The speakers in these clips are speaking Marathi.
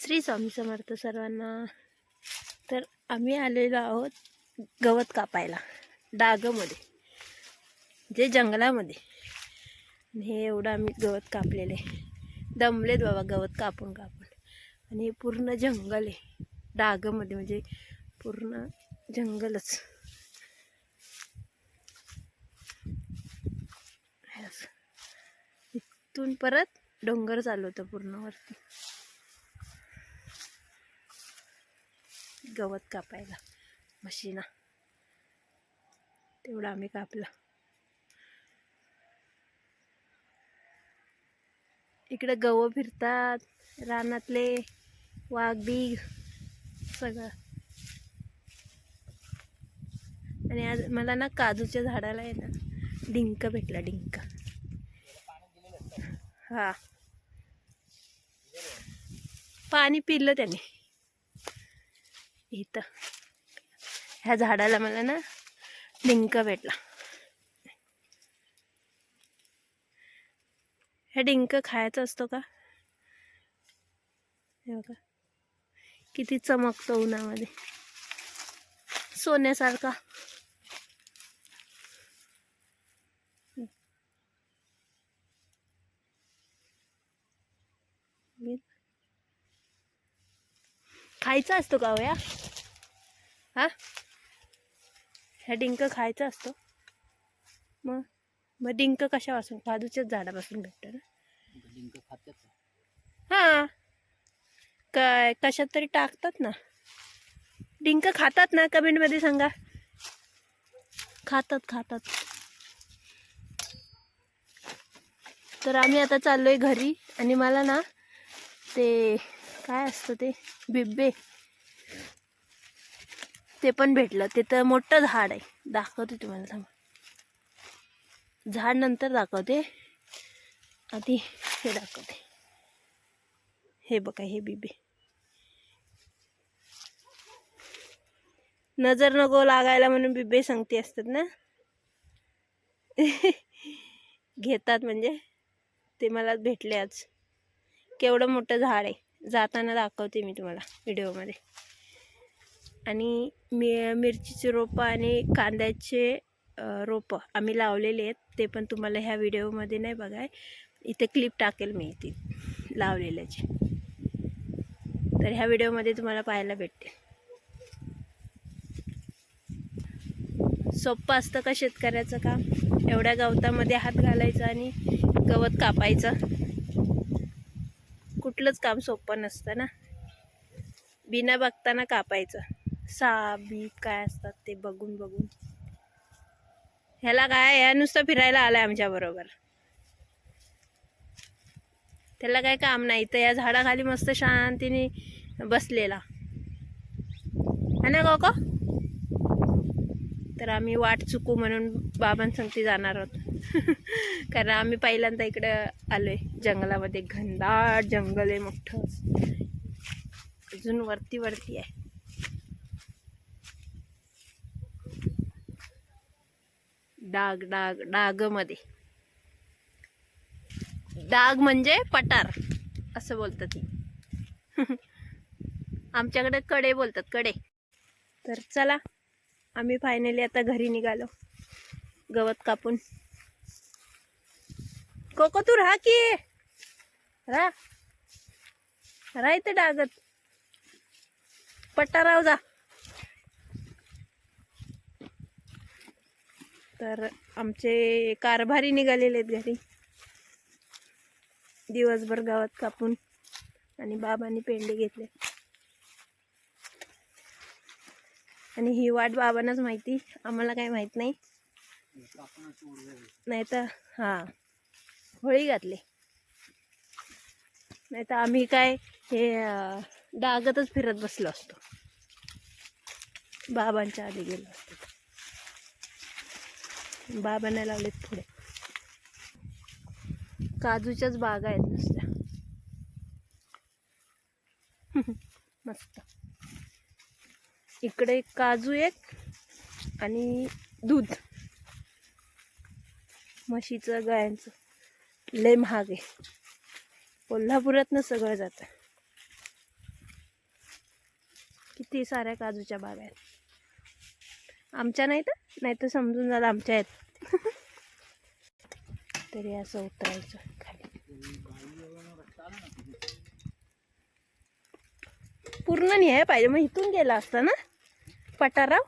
श्री स्वामी समर्थ सर्वांना. तर आम्ही आलेलो आहोत गवत कापायला डागमध्ये जे जंगलामध्ये. आणि हे एवढं आम्ही गवत कापलेले दमलेत बाबा गवत कापून कापून. आणि हे पूर्ण जंगल आहे डागमध्ये म्हणजे पूर्ण जंगलच. इथून परत डोंगर चालू होतं पूर्ण वरती. गवत कापायला म्हशीना तेवढं आम्ही कापलं. इकडे गवं फिरतात रानातले वाघ बीग सगळं. आणि आज मला ना काजूच्या झाडाला आहे ना डिंक भेटला डिंक. हा. पाणी पिलं त्याने. इथं. ह्या झाडाला मला ना डिंक भेटला. ह्या डिंक खायचा असतो का? हे बघा. किती चमकतो उन्हामध्ये. सोन्यासारखा. खायचा असतो का हो या हा? ह्या डिंक खायचा असतो. मग? मग डिंक कशापासून? काजूच्याच झाडापासून भेटतं ना. लिंक खात्यात हा. काय कशात तरी टाकतात ना. डिंक खातात ना? कमेंटमध्ये सांगा. खातात खातात. तर आम्ही आता चाललोय घरी आणि मला ना ते काय असतं ते? बिब्बे. ते पण भेटलं. ते तर मोठं झाड आहे. दाखवते तुम्हाला थांब. झाड नंतर दाखवते. आधी हे दाखवते. हे बघा हे बिबे नजर नको लागायला म्हणून बिबे सांगते असतात ना? घेतात म्हणजे. ते मला भेटले आज. केवढं मोठं झाड आहे. जाताना दाखवते मी तुम्हाला व्हिडिओमध्ये. आणि मी मिरचीचे रोपं आणि कांद्याचे रोपं आम्ही लावलेले आहेत ते पण तुम्हाला ह्या व्हिडिओमध्ये नाही बघाय इथे क्लिप टाकेल मी ती लावलेल्याची. तर ह्या व्हिडिओमध्ये तुम्हाला पाहायला भेटते. सोपं असतं का शेतकऱ्याचं काम? एवढ्या गवतामध्ये हात घालायचा आणि गवत कापायचं? कुठलंच काम सोपं नसतं ना. बिना बघताना कापायचं. साप बीप काय असतात ते बघून बघून. ह्याला काय ह्या नुसतं फिरायला आलाय आमच्या बरोबर. त्याला काय काम नाही. तर या झाडाखाली मस्त शांतीने बसलेला. है ना काका? तर आम्ही वाट चुकू म्हणून बाबांसंगती जाणार आहोत. कारण आम्ही पहिल्यांदा इकडं आलोय. जंगलामध्ये घनदाट जंगल आहे मोठं. अजून वरती वरती आहे. डाग डाग डागमध्ये. डाग म्हणजे पटार असं बोलतात ती आमच्याकडे कडे बोलतात कडे. तर चला आम्ही फायनली आता घरी निघालो. गवत कापून. कोको तू राहा की? राहा राहा इथे डागत. पट्टा राहू जा. तर आमचे कारभारी निघालेले आहेत घरी. दिवसभर गावात कापून आणि बाबांनी पेंडे घेतले. आणि ही वाट बाबांनाच माहिती. आम्हाला काय माहीत नाही. नाही तर हां. होळी घातली. नाही तर आम्ही काय हे डागतच फिरत बसलो असतो. बाबांच्या आधी गेलो असतो. बाबांना लावलेत पुढे. काजूच्याच बागा आहेत नुसत्या. मस्त. इकडे काजू एक आणि दूध. म्हशीचं गायांचं. लय महाग आहे. कोल्हापुरातनं सगळं जातं. किती साऱ्या काजूच्या बागा आहेत. आमच्या नाही तर नाही तर समजून जात आमच्या आहेत. तरी असं उतरायचं खाली. पूर्ण न्याय पाहिजे मग इथून गेला असता ना? पटाराव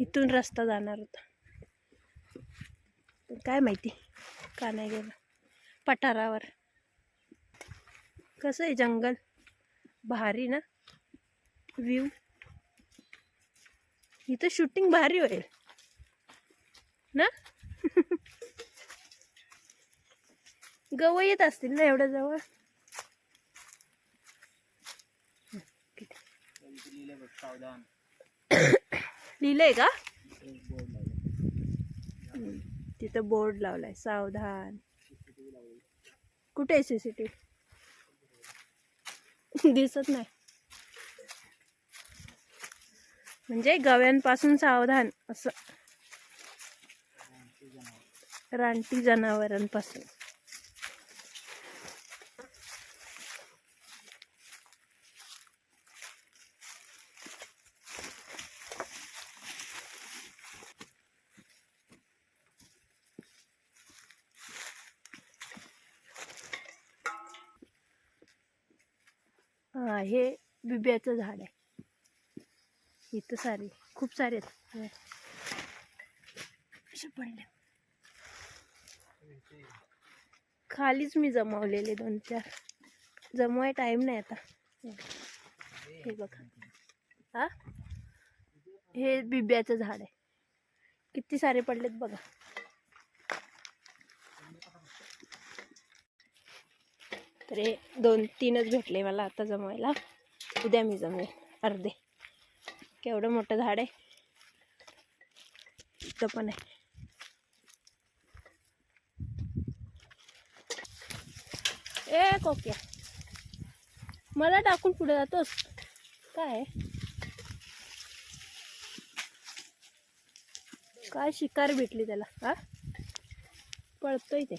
इथून रस्ता जाणार होता. पण काय माहिती? का नाही गेला? पठारावर. कसं आहे जंगल? भारी ना? व्ह्यू इथं शूटिंग भारी होईल. ना? गवं येत असतील ना एवढ्या जवळ? लिहिलंय का? तिथं बोर्ड लावलाय सावधान. कुठे आहे सी सी टी व्ही दिसत नाही. म्हणजे गव्यांपासून सावधान असं. रानटी जनावरांपासून. हे बिब्याचं झाड आहे. इथं सारे खूप सारे आहेत. पडले खालीच मी जमावलेले दोन चार. जमवाय टाईम नाही आता. हे बघा. हा? हे बिब्याचं झाड आहे. किती सारे पडलेत बघा. तर दोन तीनच भेटले मला आता जमवायला. उद्या मी जमवेल अर्धे. केवढं मोठं झाड आहे. इथं पण आहे. ए कोक्या. मला टाकून पुढे जातोस. काय? काय शिकार भेटली त्याला? हा? पळतोय ते.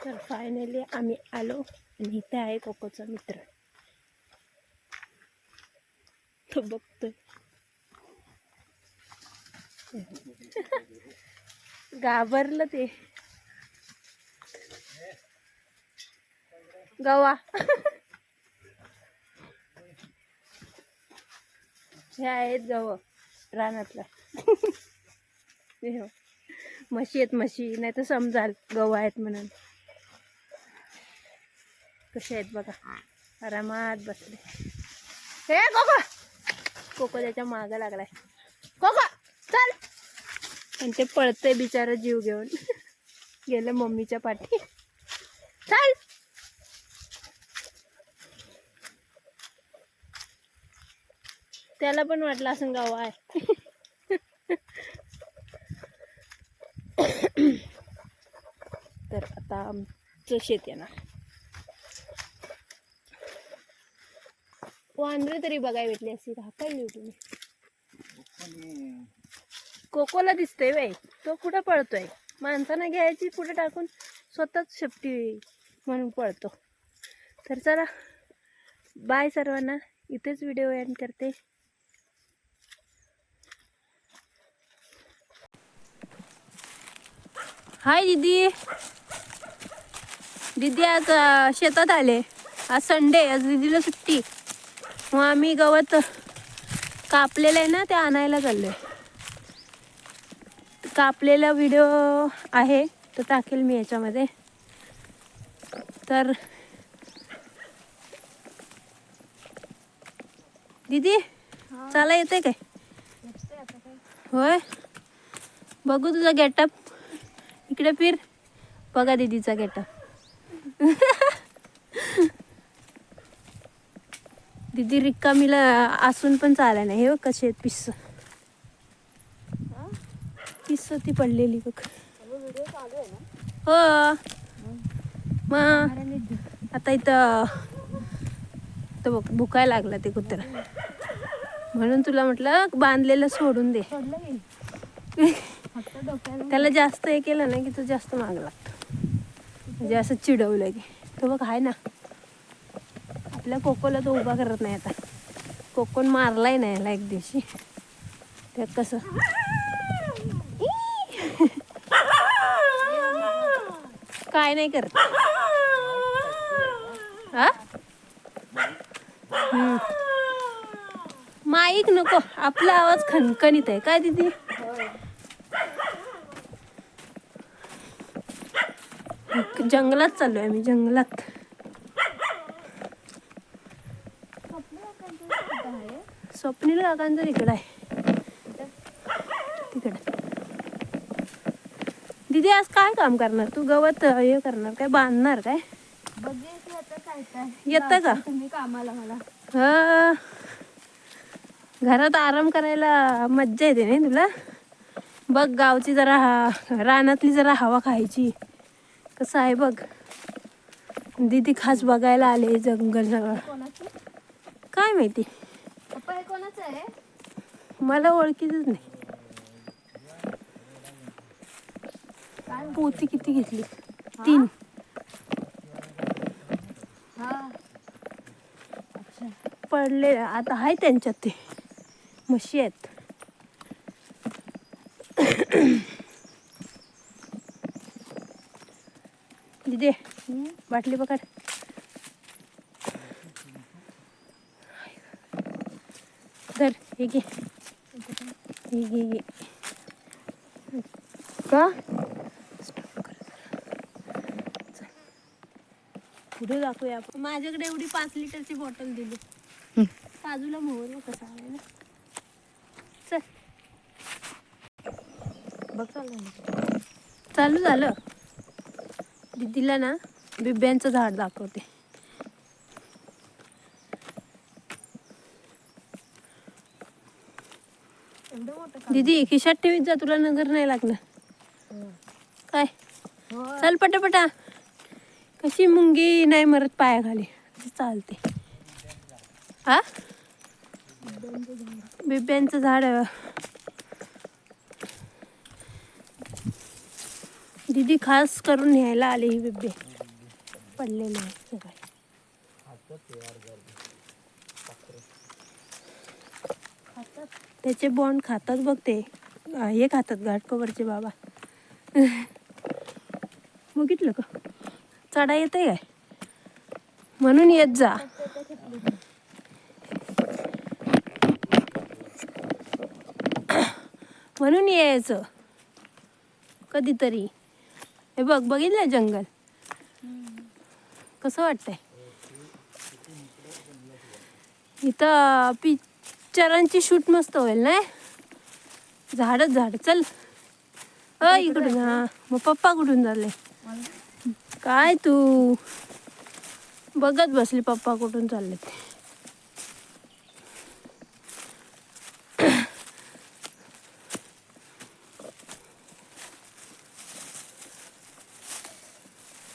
तर फायनली आम्ही आलो आणि इथे आहे कोकोचा मित्र. तो बघतोय. घाबरलं ते. गवा. हे आहेत गव रानातला. हो. म्हशी आहेत म्हशी नाही तर समजाल गव आहेत म्हणून. कसे आहेत बघा. आरामात बसले. हे कोको. कोको त्याच्या मागं लागलाय. कोको चल. आणि ते पळतंय बिचारा जीव घेऊन. गेलं मम्मीच्या पाठी. चल. त्याला पण वाटलं असं गाव आहे. तर आता आमचं शेत येणार. वांद्रे तरी बघाय भेटली अशी हाकायली तुम्ही. कोकोला दिसतोय बाई तो कुठं पळतोय? माणसानं घ्यायची पुढे टाकून स्वतःच शेपटी म्हणून पळतो. तर चला बाय सर्वांना इथेच व्हिडिओ एंड करते. हाय दीदी. दीदी आज शेतात आले. आज संडे आज दीदीला सुट्टी. मग आम्ही गवत कापलेलं आहे ना ते आणायला चाललोय. कापलेला व्हिडिओ आहे तो टाकेल मी याच्यामध्ये. तर दीदी चाला येते काय? होय. बघू तुझा गेटअप इकडे फिर. बघा दीदीचा गेटअप दीदी रिकामीला असून पण चालाय नाही. हे बघ आहेत पिस्स पिस्स ती पडलेली बघ. हो. मग आता इथं तर बघ भुकायला लागला ते कुत्रा. म्हणून तुला म्हटलं बांधलेलं सोडून दे. त्याला जास्त हे केलं ना की तो जास्त माग लागतो म्हणजे असं चिडवलं की. तो बघ आहे ना. आपल्या कोकोला तो उभा करत नाही आता. कोकोन मारलाय ना याला एक दिवशी. त्यात कसं? काय नाही करत. हा? माईक नको. आपला आवाज खणखणीत आहे. काय दिदी? जंगलात चाललोय आम्ही. जंगलात. स्वप्नील काकांचं तिकडं आहे. तिकडं. दीदी आज काय काम करणार? तू गवत हे करणार काय? बांधणार काय? येतं का? तुम्ही कामाला मला. हा. घरात आराम करायला मज्जा येते नाही तुला? बघ गावची जरा हा रानातली जरा हवा खायची. कसं आहे बघ. दीदी खास बघायला आले जंगल सगळं काय माहिती पप्पा हे कोणाचं आहे मला ओळखीतच नाही. पोती किती घेतली? तीन. पडले आता आहे त्यांच्यात ते. म्हशी आहेत. दिदे बाटली पकड. धर हे घे. घे घे का. चल. पुढे दाखवूया आपण. माझ्याकडे एवढी पाच लिटरची बॉटल दिली. बाजूला मोहर कसा आहे ना? चल. बघ चाललं चालू झालं. दीदीला ना बिब्यांचं झाड दाखवते. दीदी खिशात ठेवीत जा तुला नगर नाही लागणार काय? चल पटापटा. कशी मुंगी नाही मरत पायाखाली. चालते. हा बिब्यांचं झाड आहे. दीदी खास करून न्यायला आले ही बिब्बे. पडलेले आहेत सगळे त्याचे बॉन्ड खातात बघ ते. हे खातात घाटकोवरचे बाबा. बघितलं का? चढा येते काय? म्हणून येत जा. म्हणून यायचं. कधीतरी. हे बघ बघितलं जंगल? कसं वाटतंय? इथं पिक्चरांची शूट मस्त होईल ना झाडच झाड चल. अ इकडून हा. मग पप्पा कुठून झाले? काय तू? बघत बसली पप्पा कुठून चालले ते.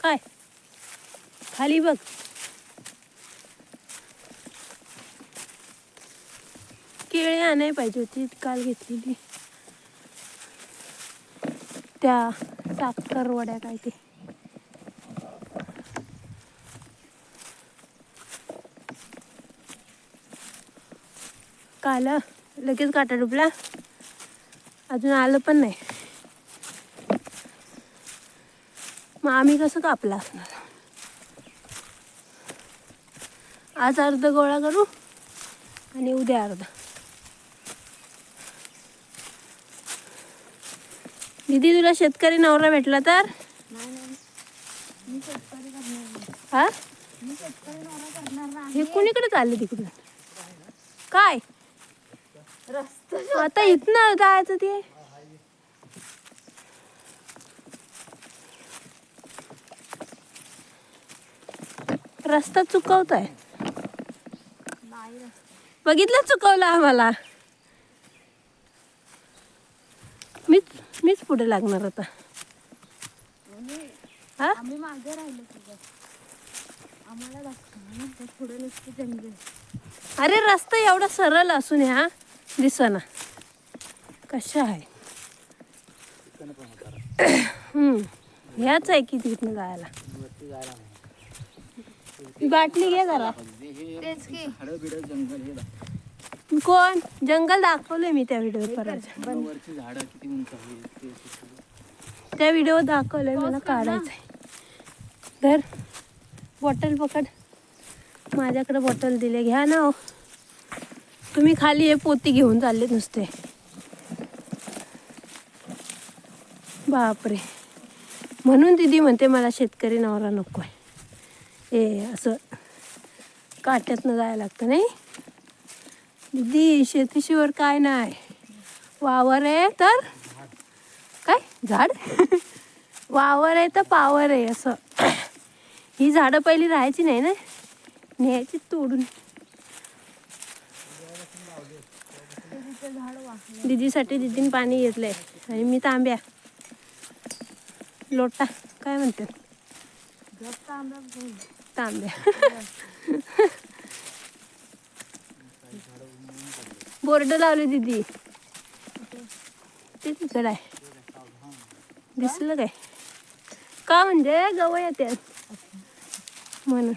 काय? खाली बघ. केळी आणाय पाहिजे होती काल घेतलेली. त्या साखर वड्या काय ते. काल लगेच काटा डुबला. अजून आलं पण नाही. मग आम्ही कसं कापला असणार? आज अर्ध गोळा करू आणि उद्या अर्धा. दीदी तुला शेतकरी नवरा भेटला तर? हा? हे कुणीकडे चालले तिकडून? काय? आता इथनं जायचं ते. रस्ता चुकवताय. बघितलं चुकवलं आम्हाला? मीच पुढे लागणार आता. आणि हा? आम्ही मागे राहिलो तुझं आम्हाला दाखव ना तर पुढे नुसते जंगल. अरे रस्ता एवढा सरळ असून ह्या दिसना. कशा आहे. ह्याच आहे की तिथनं जायला. ही बाटली घे जरा. हे तेच की. कोण? जंगल दाखवलंय मी त्या व्हिडिओ परत. वरची झाडं किती उंच आहेत ते सगळं. त्या व्हिडिओ दाखवलंय मला काढायचंय. तर बॉटल पकड. माझ्याकडे बॉटल दिले. घ्या ना हो. तुम्ही खाली हे पोती घेऊन चालले नुसते. बापरे. म्हणून दिदी म्हणते मला शेतकरी नवरा नको आहे हे असं काट्यातनं जायला लागतं नाही? दिदी शेतीशिवर काय नाही. वावर आहे तर काय? झाड? वावर आहे तर पावर आहे असं. ही झाडं पहिली राहायची नाही ना? न्यायची तोडून. दिदीसाठी दिदीने पाणी घेतलंय. आणि मी तांब्या. लोटा. काय म्हणते तांब्या. बोर्ड लावले दिदी. ते तिकडं आहे? दिसलं काय? का म्हणजे गवळ येते. म्हणून.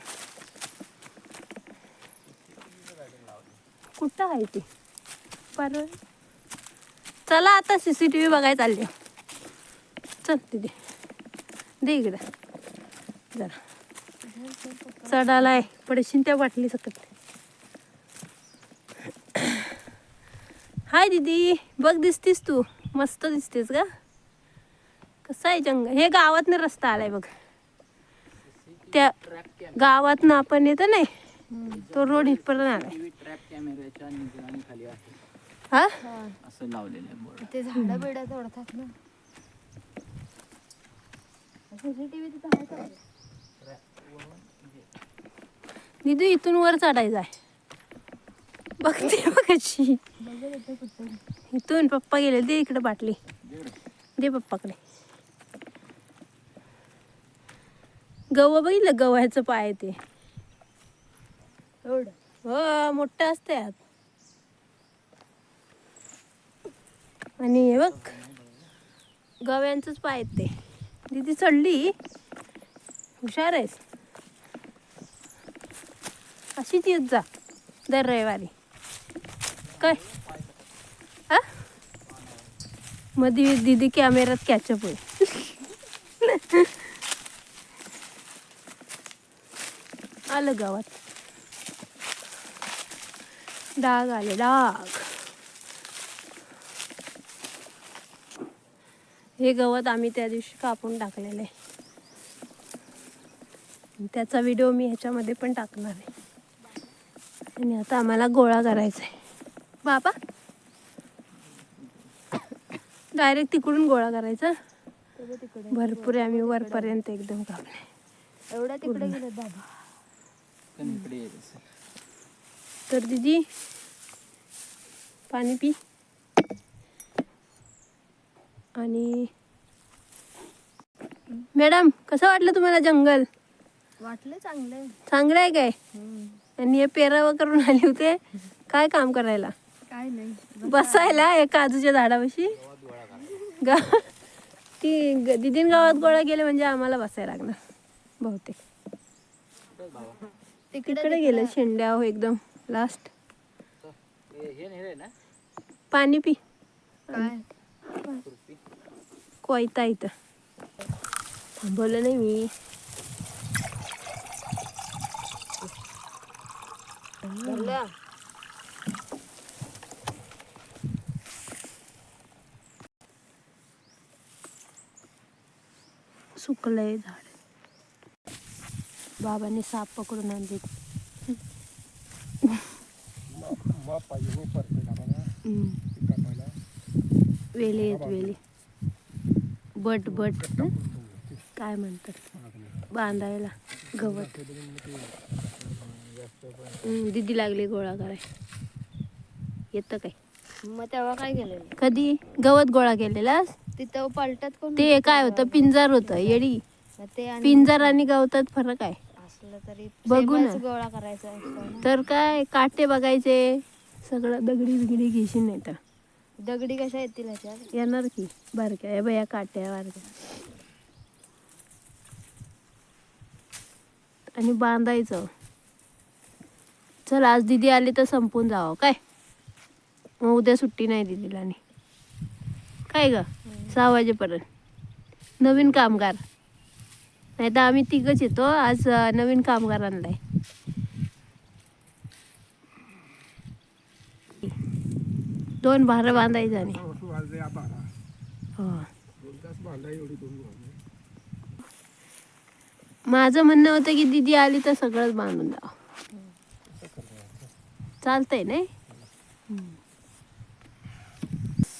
कुठं आहे ती? परवा. चला आता सी सी टी व्ही बघायला चालली. चल तिथे दे इकडं. जरा. चढायला आहे. पडशीन त्या वाटली सकट हाय दीदी बघ दिसतीस तू. मस्त दिसतेस का कसं आहे जंगल? हे गावातनं रस्ता आलाय बघ. त्या गावातनं आपण येतो नाही तो रोड इथपर्यंत आलाय. ट्रॅप कॅमेऱ्याच्या आहे हा हा. असं लावलेलं आहे बोर्ड. ते झाडं बिडं तोडतात ना. सीसीटीव्ही तिथं आहे का? दीदी इथून वर चढायचं आहे. बघते बघ कशी बघत होते कुठं इथून पप्पा गेले दे इकडे बाटली. दे पप्पाकडे. गव बघितलं गव्हाचं पाय ते. एवढं? हो मोठं असते आत. आणि हे बघ गव्यांचंच पाय ते. दिदी चढली. हुशार आहेस. अशीच येत जा दर रविवारी. काय? हा मध्ये दिदी कॅमेऱ्यात कॅचअप होईल. आलं गावात. डाग आले डाग. हे गवत आम्ही त्या दिवशी कापून टाकलेलं आहे. त्याचा व्हिडिओ मी ह्याच्यामध्ये पण टाकणार आहे. आणि आता आम्हाला गोळा करायचा आहे बाबा. डायरेक्ट तिकडून गोळा करायचा. तिकडे भरपूर आहे आम्ही वरपर्यंत एकदम कापले एवढ्या तिकडे गेले बाबा. तर दीदी पाणी पी. आणि मॅडम कसं वाटलं तुम्हाला जंगल? वाटलं चांगलं चांगलं आहे काय आणि हे पेरावं करून आले होते. काय काम करायला? काय नाही. बसायला या काजूच्या झाडापाशी. गा ती ग- दीदीन गावात गोळा गेले म्हणजे आम्हाला बसायला लागणार बहुतेक. तिकडे गेलं शेंड्या हो एकदम लास्ट हे हे पाणी पी. कोयता इथं. थांबवलं नाही मी? सुकलंय झाड. बाबाने साप पकडून आणले. वेली आहेत वेली. But but? काय म्हणतात? बांधायला गवत. दिदी लागली गोळा कराय येतं काय? मग तेव्हा काय केलेलं? कधी? गवत गोळा केलेलास? तिथं पलटत कोण ते काय होतं? पिंजर होतं येडी. मग ते आणि पिंजर आणि गवतात फरक आहे. असलं तरी बघू ना. सेमच गोळा करायचा असतो ना. तर काय काटे बघायचे. सगळं दगडी बिगडी घेशील नाही तर. दगडी कशा येतील ह्याच्यात येणार की? बारक्या. या बया काट्या बारक्या. आणि बांधायचं. चल आज दिदी आली तर संपून जावं. काय? मग उद्या सुट्टी नाही दिदीला आणि. काय ग? सहा वाजेपर्यंत. नवीन कामगार. नाही तर आम्ही तिघंच येतो. आज नवीन कामगार आणलाय. दोन भार बांधायचं आणि हो. माझं म्हणणं होतं की दीदी आली तर सगळंच बांधून द्यावं. चालतंय नाही?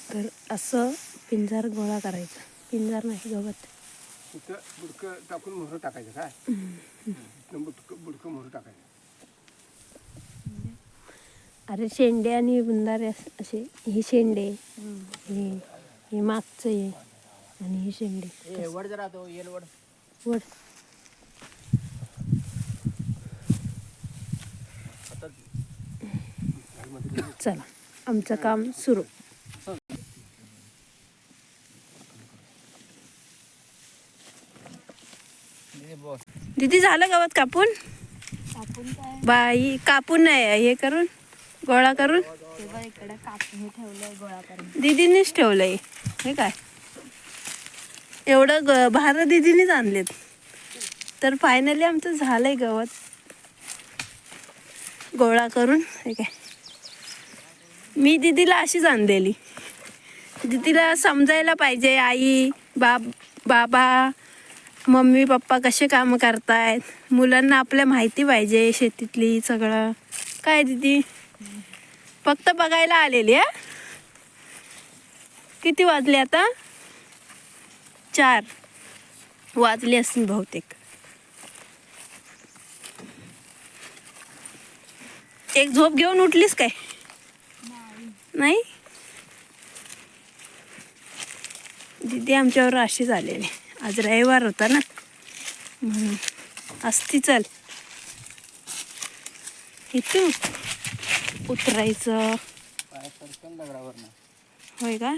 तर असं पिंजार गोळा करायचा. पिंजार नाही गवत. तिथं बुडकं टाकून मोहर टाकायचं काय? इथनं बुडकं बुडकं मोहर टाकायचं. अरे शेंडे आणि बुंदारे अस- असे हे शेंडे हे हे मागचं हे आणि हे शेंडे. वड जरा तो येल वड. वड. चला आमचं काम सुरू. दीदी झालं गावात कापून? बाई कापून नाही हे करून गोळा करून. गोळा दीदीनेच ठेवलंय हे काय? एवढं ग भार दीदीनेच आणलेत. तर फायनली आमचं झालंय गवत. गोळा करून हे काय? मी दीदीला अशीच आणलेली. दीदीला समजायला पाहिजे आई बाब बाबा मम्मी पप्पा कसे कामं करतायत? मुलांना आपल्या माहिती पाहिजे शेतीतली सगळं. काय दीदी? फक्त बघायला आलेली हा किती वाजले आता? चार. वाजले असतील बहुतेक. एक झोप घेऊन उठलीस काय? नाही. दीदी आमच्यावर अशी आलेली आज रविवार होता ना. म्हणून असती चल. इथून उतरायचं. होय का?